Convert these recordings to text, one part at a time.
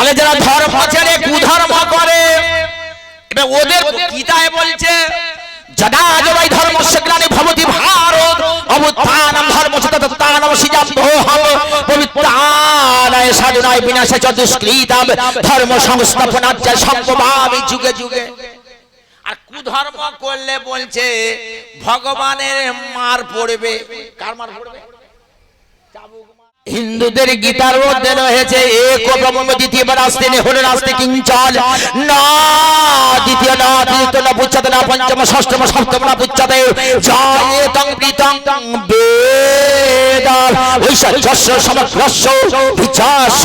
তাহলে যারা ধর্ম ছেড়ে কুধর্ম করে এবার ওদের গীতায় বলছে যদা ধর্ম সেগ্রানি ভবতি ভারত অবুত্থানম ধর্ম সততানম সিজাম্ভোহম পবিত্রানায় সাধনায় বিনাশে চ দুষ্কৃতাম ধর্ম সংস্থাপনাচ্য সম্ভবামি যুগে যুগে। আর কুধর্ম করলে বলছে ভগবানের মার পড়বে কার মার পড়বে? হিন্দুদের গীতার মধ্যে রয়েছে, এক ব্রহ্ম দ্বিতীয় রাস্তে হল রাস্তে কিঞ্চল না, দ্বিতীয় না, তৃতীয় না পুচ্ছতে না, পঞ্চম, ষষ্ঠম, সপ্তম না পুচ্ছতে জয় তং প্রীতং বেদ ঐশ্বর্যস্য সমগ্রস্য বিচাস্য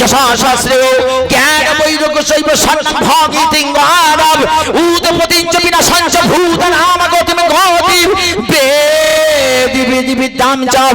যশাশাস্ত্রে জ্ঞান, বৈরক, শৈব সন্ভাগী তিঙ্গারব উদপতিঞ্চ বিনা সঞ্চ ভূত নাম গতিম। গতি বেদি, বিদ্যাম চাপ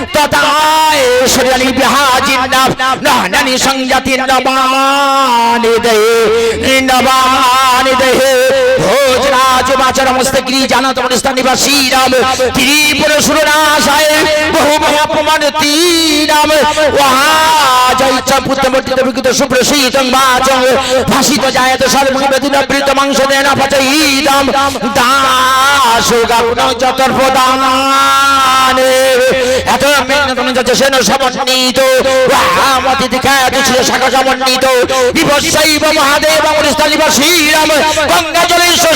পরানি তদায় শরীরানি বিহাজিন্না নানি সংজাতি নবানি দে নবানি দে ভোজরাজ বাচার মস্ত গিরি জানাত মনস্থান নিবাসী রাম ত্রিপুর সুরনাশায় বহু মহাপমান তীরাম ওহা জয়চ্ছা পুত্র মর্তিত বিকৃত সুপ্রসীতং বাচং ভাসিত জায়ত সর্ববেদিন বৃত মাংস দেন পচইদাম এত সমন্বিত। মহাদেব গঙ্গা জলেশ্বর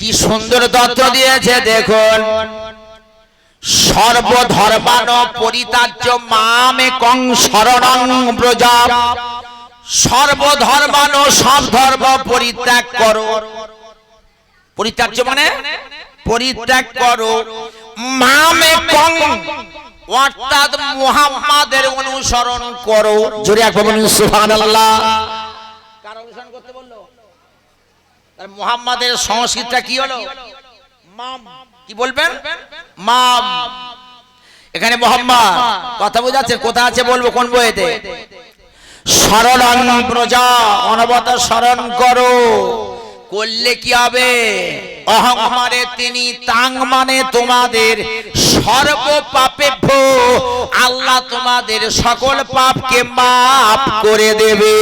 কি সুন্দর দত্ত দিয়েছে দেখুন। সর্বধর্মান পরিতার্য মামে কং শরণং ব্রজা। সর্বধর্মান সব ধর্ম পরিত্যাগ করো। পরিত্যাজ্য মানে? পরিত্যাগ করো। মামে কং অর্থাৎ মুহাম্মাদের অনুসরণ করো। জোরে একবার সুবহানাল্লাহ। মুহাম্মাদের সংস্কৃতটা কি হলো? মাম। কি বলবেন? মাম। এখানে মোহাম্মদ। কথা বোঝাচ্ছে? কোথা আছে বলব? কোন বইতে শরণং প্রজা অনবত শরণ করো। করলে কি হবে? অহং মানে তিনি তাং মানে তোমাদের সর্ব পাপে ভো। আল্লাহ তোমাদের সকল পাপকে মাফ করে দেবে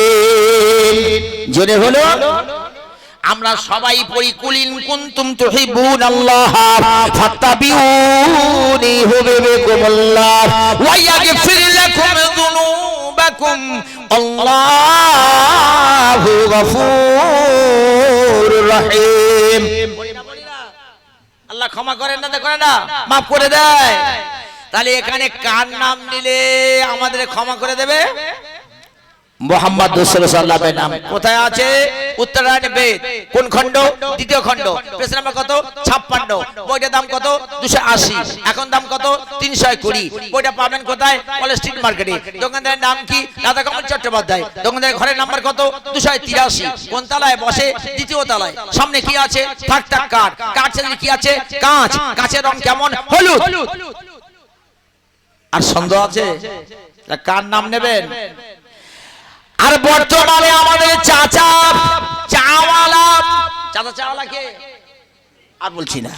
জোরে হলো আমরা সবাই পড়ি, কুলিন কুনতুম তুহিবুন আল্লাহ ফাত্তাবিউনি হুবিবিকুমুল্লাহ ওয়া ইয়াগফির লাকুম যুনুবাকুম, আল্লাহু গফুরুর রহিম। আল্লাহ ক্ষমা করেন না করে না, মাফ করে দেয়। তাহলে এখানে কার নাম নিলে আমাদের ক্ষমা করে দেবে? মোহাম্মদ সাল্লামের নাম। কোথায় আছে? উত্তরায়ণ বেদ। কোন খণ্ড? দ্বিতীয় খণ্ড। পেজ নাম্বার কত? ছাপ্পান্ন। বইটার দাম কত? দুশো আশি। এখন দাম কত? তিনশো কুড়ি। বইটা পাবেন কোথায়? কলেজ স্ট্রিট মার্কেটে দোকানদারের নাম কি? রাধা কমল চট্টোপাধ্যায়। দোকানদারের ঘরের নাম্বার কত? দুশো তিরাশি। কোন তলায় বসে? দ্বিতীয় তলায়। সামনে কি আছে? থাক থাক কাঠ কাঠ কি আছে? কাঁচ। কাঁচের রং কেমন? হলুদ। আর সন্দেহ আছে? কার নাম নেবেন? আর বর্তমানে আমাদের চাচা চাওয়ালা। চাচা চাওয়ালা কে আর বলছি না।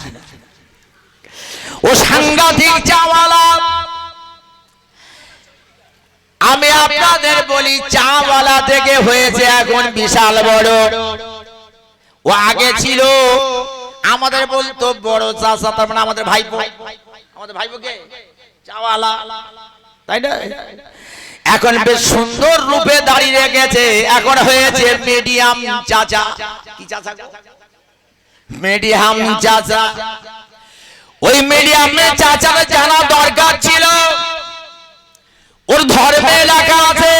ও সাংঘাতিক চাওয়ালা। আমি আপনাদের বলি, চাওয়ালা থেকে হয়েছে এখন বিশাল বড়। ও আগে ছিল। আমাদের বলতো, বড় চাচা, তার মানে আমাদের ভাইপো। আমাদের ভাইপোকে? চাওয়ালা। তাই না? এখন বেশ সুন্দর রূপে দাঁড়িয়ে গেছে এখন হয়েছে মিডিয়াম চাচা। কি চাচা মিডিয়াম চাচা। ওই মিডিয়ামে চাচার জানা দরকার ছিল। ওর ধর্মে এলাকা আছে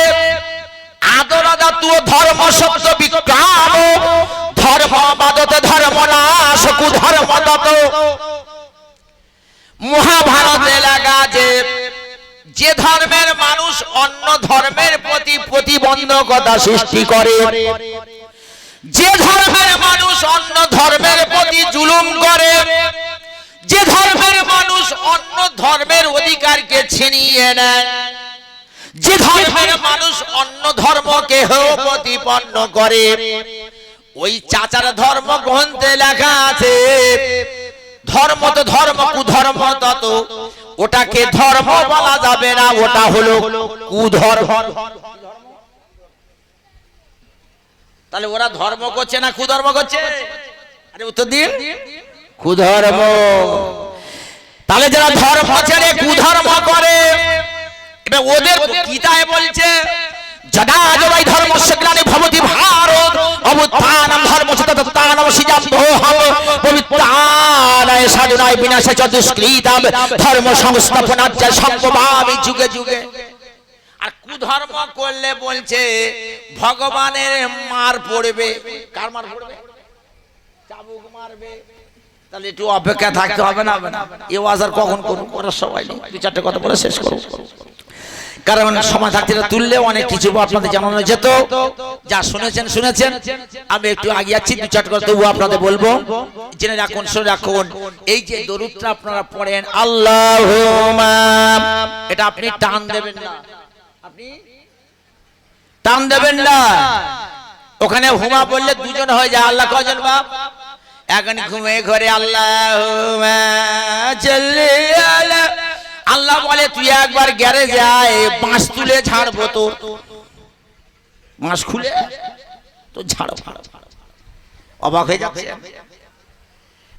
আদরাদা তুও ধর্ম সত্য বিক্রাম ধর্ম বাদতে ধর্ম নাশ কুধর্ম দত মহাভারত এলাকা আছে যে ধর্মের মানুষ অন্য ধর্মের প্রতি প্রতিবন্ধকতা সৃষ্টি করে। যে ধর্মের মানুষ অন্য ধর্মের প্রতি জুলুম করে। যে ধর্মের মানুষ অন্য ধর্মের অধিকারকে ছিনিয়ে নেয়। যে ধর্মের মানুষ অন্য ধর্মকে প্রতিপন্ন করে। ওই চাচার ধর্ম গ্রন্থে লেখা আছে, ধর্ম তো ধর্ম, কুধর্ম তত। ওটাকে ধর্ম বলা যাবে না ওটা হলো কুধর্ম। তাহলে ওরা ধর্ম করছে না কুধর্ম করছে? আরে উত্তর দিন। কুধর্ম। তাহলে যারা ধর্ম ছেড়ে কুধর্ম করে এবার ওদের গীতায় বলছে যদা জবাই ধর্ম সেগ্রানি ভবতি ভারত অবুত্থানম ধর্ম সততানম সিজাম পবিত্রানায় সাধনায় বিনাশে চ দুষ্কৃতাম ধর্ম সংস্থাপনাচ্য সম্ভবামি যুগে যুগে। আর কুধর্ম করলে বলছে, ভগবানের মার পড়বে। কার মার পড়বে? চাবুক মারবে। তাহলে একটু অপেক্ষা থাকতে হবে না? এ ওয়াজ আর কখন করুন করার সবাই দু চারটে কথা বলে শেষ করব কারণ সময় থাকতে তুললে অনেক কিছু আপনাদের জানানো যেত। যা শুনেছেন শুনেছেন। আমি একটু আগে যাচ্ছি দু চারটে কথা তবু আপনাদের বলব। জেনে রাখুন শুনে রাখুন। এই যে দরুদটা আপনারা পড়েন আল্লাহ এটা আপনি টান দেবেন না। আপনি টান দেবেন না। ওখানে হুমা বললে দুজন হয়ে যায় আল্লাহ কজন বাপ? এখন ঘুমে ঘরে আল্লাহ আল্লাহ বলে, তুই একবার গ্যারে যায় বাঁশ তুলে ঝাড়বো তোর। বাঁশ খুলে? তো ঝাড়ো অবাক হয়ে যাচ্ছে।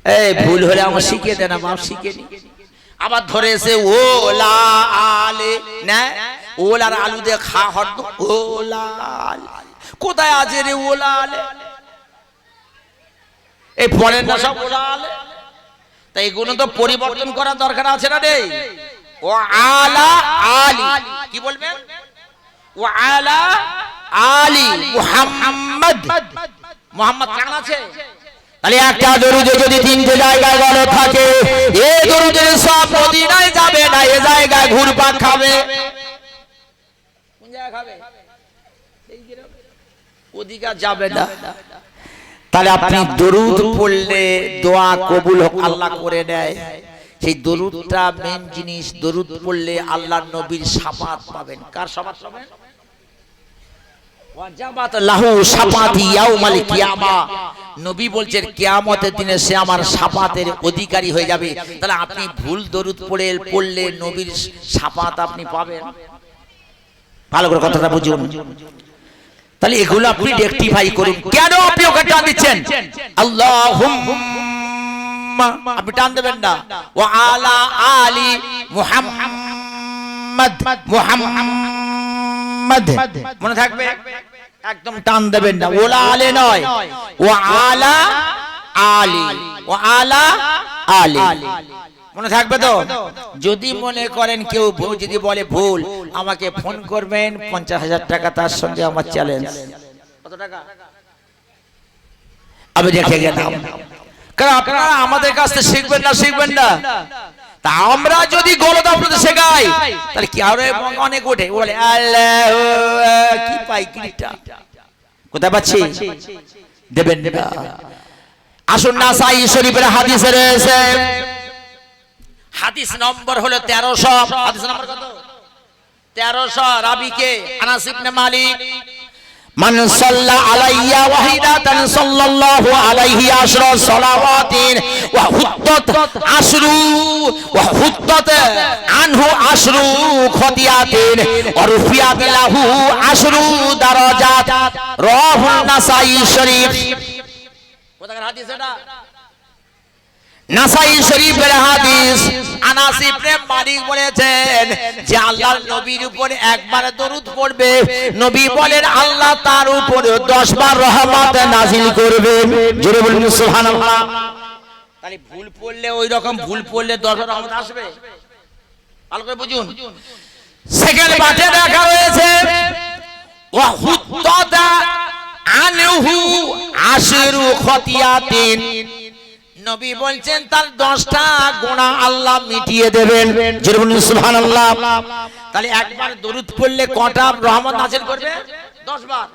এই, ভুল হলে আমার শিখিয়ে দেন আমার শিখিয়ে নি আবার ধরে এসে, ওলা আলে না আর আলু দিয়ে খা হট ওলা। কোথায় আছে রে ওলা আলে? এই পরের না সব ওলা আলে? তাই এগুলো তো পরিবর্তন করার দরকার আছে না রে? ও আলা আলি। কি বলবেন? ও আলা আলি মুহাম্মদ। মুহাম্মদ কেমন আছে তাহলে একটা দরুদে যদি তিনটে জায়গায় গলত থাকে এ দরুদের সব মদিনায় যাবে না এ জায়গায় ঘুরপাক খাবে। কোন জায়গায় খাবে? ওদিকে যাবে না। তাহলে আপনি দরুদ পড়লে দোয়া কবুল হোক আল্লাহ করে নেয় সেই দরুদটা মেন জিনিস দরুদ পড়লে আল্লাহর নবীর সাফাত পাবেন। কার সাফাত পাবেন? লাহু ইয়াউমাল কিয়ামা। নবী বলছেন কিয়ামতের দিনে সে আমার সাফাতের অধিকারী হয়ে যাবে। তাহলে আপনি ভুল দরুদ পড়ে পড়লে নবীর সাফাত আপনি পাবেন। ভালো করে কথাটা বুঝুন। তাহলে এগুলো আপনি রেকটিফাই করুন। কেন আপনি ওকে টান দিচ্ছেন? আল্লাহুম্মা। আপনি টান দেবেন না। ওয়া আলা আলি মুহাম্মদ। মুহাম্মদ। মনে থাকবে? একদম টান দেবেন না। ওলা আলে নয়। ওয়া আলা আলি। ওয়া আলা আলি। মনে থাকবে তো? যদি মনে করেন কেউ ভুল- যদি বলে ভুল আমাকে ফোন করবেন পঞ্চাশ হাজার টাকা তার সঙ্গে আমার চ্যালেঞ্জ কত টাকা? আমি রেখে গেলাম। কারণ আপনারা আমাদের কাছ থেকে শিখবেন না শিখবেন না। তা আমরা যদি গলত আপনাদের শেখাই তাহলে কি আরও অনেক ওঠে বলে আল্লাহ কি পাই কিটা কোথায় পাচ্ছি? দেবেন আসুন না সাই শরীফের হাদিসে রয়েছে হাদিস নম্বর হলো তেরোশো। হাদিস নম্বর কত? তেরোশো। রাবিকে আনাস মালিক, মান আনহু আশরু খতিয়াতিন ওয়া রুফিয়াত লাহু আশরু দারাজাত। রাহুল নাসাই শরীফের হাদিস আনাস যে নবীর একবার দরুদ পড়বে। নবী আল্লাহ তার উপরে 10 বার রহমত নাজিল করবে। জোরে বলুন, সুবহানাল্লাহ। তাহলে ভুল পড়লে ভুল পড়লে 10 বার রহমত আসবে? ভালো করে বুঝুন। সেকেন্ড দেখা খতিয়াতিন। নবী বলছেন তার দশটা গোনা আল্লাহ মিটিয়ে দেবেন। বলুন সুবহানাল্লাহ। তাহলে একবার দরুদ পড়লে কটা রহমত নাজিল করবে? দশ বার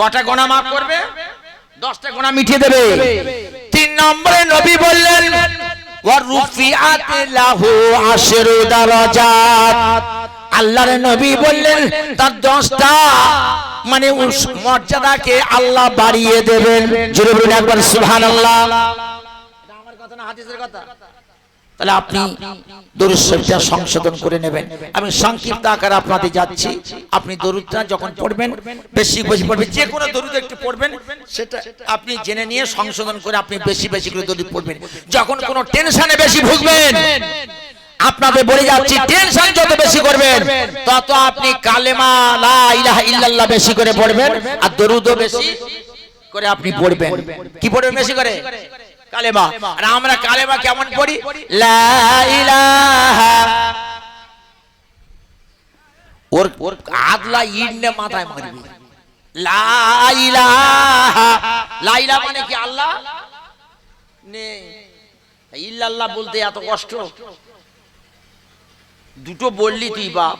কটা গোনা মাফ করবে? দশটা গোনা মিটিয়ে দেবে? তিন নম্বরে নবী বললেন আল্লাহর নবী বললেন তার দশটা মানে মর্যাদাকে আল্লাহ বাড়িয়ে দেবেন। একবার সুবহানাল্লাহ। আমার কথা না হাদিসের কথা তাহলে আপনি দরুদ শরীফটা সংশোধন করে নেবেন। আমি সংক্ষিপ্ত আকারে আপনাদের যাচ্ছি। আপনি দরুদটা যখন পড়বেন, বেশি বেশি পড়বেন, যে কোনো দরুদ একটু পড়বেন, সেটা আপনি জেনে নিয়ে সংশোধন করে আপনি বেশি বেশি করে দরুদ পড়বেন। যখন কোনো টেনশনে বেশি ভুগবেন, আপনাদের বলে যাচ্ছি, টেনশন যত বেশি করবেন, তত আপনি কালেমা লা ইলাহা ইল্লাল্লাহ বেশি করে পড়বেন, আর দরুদও বেশি করে আপনি পড়বেন। কি পড়বেন বেশি করে? কালেমা। আর আমরা কালেমা কেমন পড়ি? ওর ওর আদলা ইডনে মাথায় মারবি। লা ইলাহা। মানে কি আল্লাহ? নেই। ইল্লাল্লাহ বলতে এত কষ্ট। দুটো বললি তুই বাপ।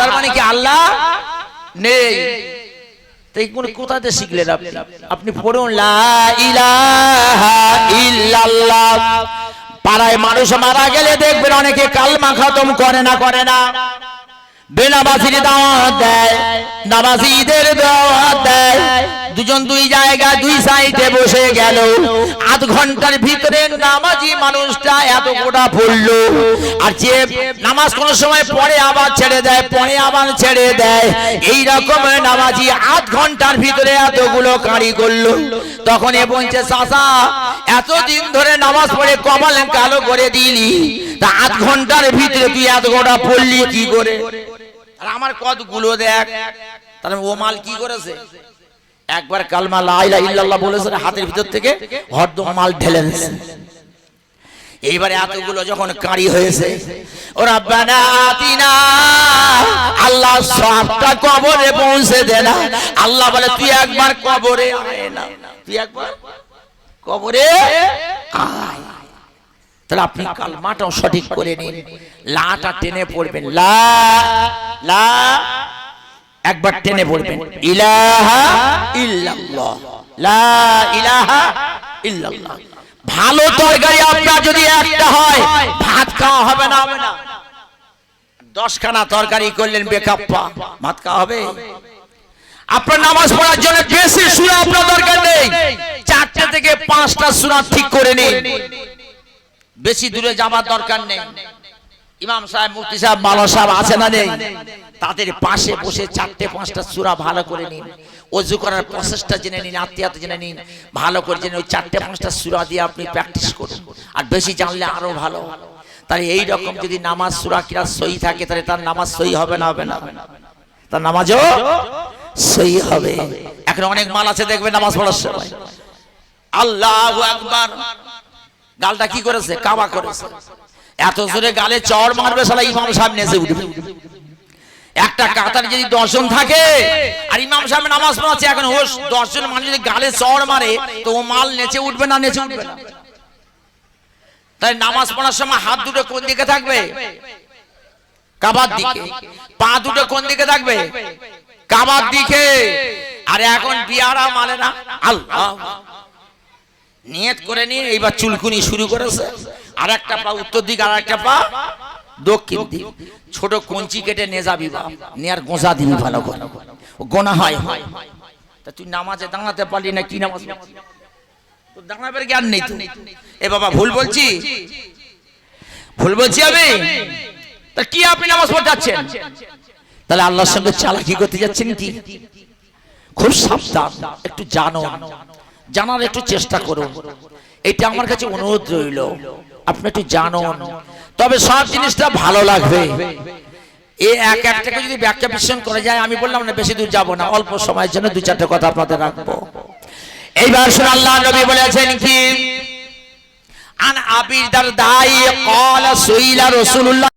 তার মানে কি আল্লাহ? নেই। তাই কোন কোথাতে শিখলেন আপনি? আপনি? পড়ুন লা ইলাহা ইল্লাল্লাহ। পাড়ায় মানুষ মারা গেলে দেখবেন অনেকে কালমা খতম করে না করে না। বেনামাজির দাওয়াত দেয় নামাজিদের দাওয়াত দেয়। দুজন দুই জায়গায় দুই সাইডে বসে গেল। আধ ঘণ্টার ভিতরে নামাজি মানুষটা এত গোটা পড়ল। আর যে নামাজ কোন সময় পরে আবার ছেড়ে দেয় পরে আবার ছেড়ে দেয়। এই রকম নামাজি আধ ঘণ্টার ভিতরে এতগুলো কাঁড়ি করল। তখন এ বলছে চাষা এতদিন ধরে নামাজ পড়ে কমাল কালো করে দিলি। তা আধ ঘণ্টার ভিতরে তুই এত গোটা পড়লি কি করে? আর আমার কতগুলো দেখ? তাহলে ও মাল কি করেছে? একবার কালমা লাইলা ইল্লাল্লাহ বলেছে হাতের ভিতর থেকে হরদম মাল ঢেলে দিয়েছে। এইবারে এতগুলো যখন কারি হয়েছে ওরা বানাতিনা আল্লাহ সবটা কবরে পৌঁছে দে না। আল্লাহ বলে, তুই একবার কবরে আয় না। তুই একবার কবরে আয়। তাহলে আপনি কালমাটাও সঠিক করে নিন। লাটা টেনে পড়বেন। লা একবার টেনে ইলাহা ইল্লাল্লাহ। লা ইলাহা ইল্লাল্লাহ। ভালো তরকারি আপনার যদি একটা হয়, ভাত খাওয়া হবে না হবে না। দশখানা তরকারি করলেন বেকাপ্পা, ভাত খাওয়া হবে? আপনার নামাজ পড়ার জন্য বেশি সুরা আপনার দরকার নেই। চারটে থেকে পাঁচটা সুরা ঠিক করে নিন। বেশি দূরে যাবার দরকার নেই। ইমাম সাহেব, মুফতি সাহেব মালা সাহেব আছে না নেই? তাদের পাশে বসে চারটে, পাঁচটা সুরা ভালো করে নিন। অজু করার প্রসেসটা জেনে নিন, আত্মীয়তা জেনে নিন। ভালো করে জেনে ওই চারটে, পাঁচটা সুরা দিয়ে আপনি প্র্যাকটিস করুন। আর বেশি জানলে আরও ভালো। তাহলে এই রকম যদি নামাজ সুরা কিরা সই থাকে, তাহলে তার নামাজ সই হবে না হবে না? তার নামাজও সই হবে। এখন অনেক মাল আছে দেখবে নামাজ পড়ার সময়। আল্লাহু আকবার। গালটা কি করেছে? কাবা করেছে। এত জোরে গালে চড় মারবে সালা ইমাম সাহেব নেচে উঠবে। একটা কাতার যদি দর্শন থাকে, আর ইমাম সাহেব নামাজ পড়াচ্ছে, এখন হোস দর্শন মানুষ যদি গালে চড় মারে, তো ও মাল নেচে উঠবে না নেচে উঠবে না? তাই নামাজ পড়ার সময় হাত দুটো কোন দিকে থাকবে? কাবার দিকে। পা দুটো কোন দিকে থাকবে? কাবার দিকে। আর এখন বিয়ারা মালে না। আল্লাহ। নিয়ত করে নিয়ে এইবার চুলকুনি শুরু করেছে। আর একটা পা উত্তর দিক আর একটা পা দক্ষিণ দিক। ছোট কঞ্চি কেটে নে যাবি বা নিয়ে গোঁজা দিবি ভালো করে। গোনা হয়। তা তুই নামাজে দাঁড়াতে পারলি না, কি নামাজ? দাঁড়াবার জ্ঞান নেই তো। এ বাবা, ভুল বলছি? ভুল বলছি আমি? তা কি আপনি নামাজ পড়তে যাচ্ছেন? তাহলে আল্লাহর সঙ্গে চালাকি করতে যাচ্ছেন কি? খুব সাবধান, একটু জানো জানার একটু চেষ্টা করুন। এটা আমার কাছে অনুরোধ রইল। আপনি একটু জানুন। তবে সব জিনিসটা ভালো লাগবে। এক একটাকে যদি ব্যাখ্যা বিশ্লেষণ যায়, আমি বললাম না বেশি দূর যাব না, অল্প সময়ের জন্য দু চারটে কথা আপনাদের রাখব। এইবার শুনে আল্লাহ নবী বলেছেন কি? আন কল রসুল্লাহ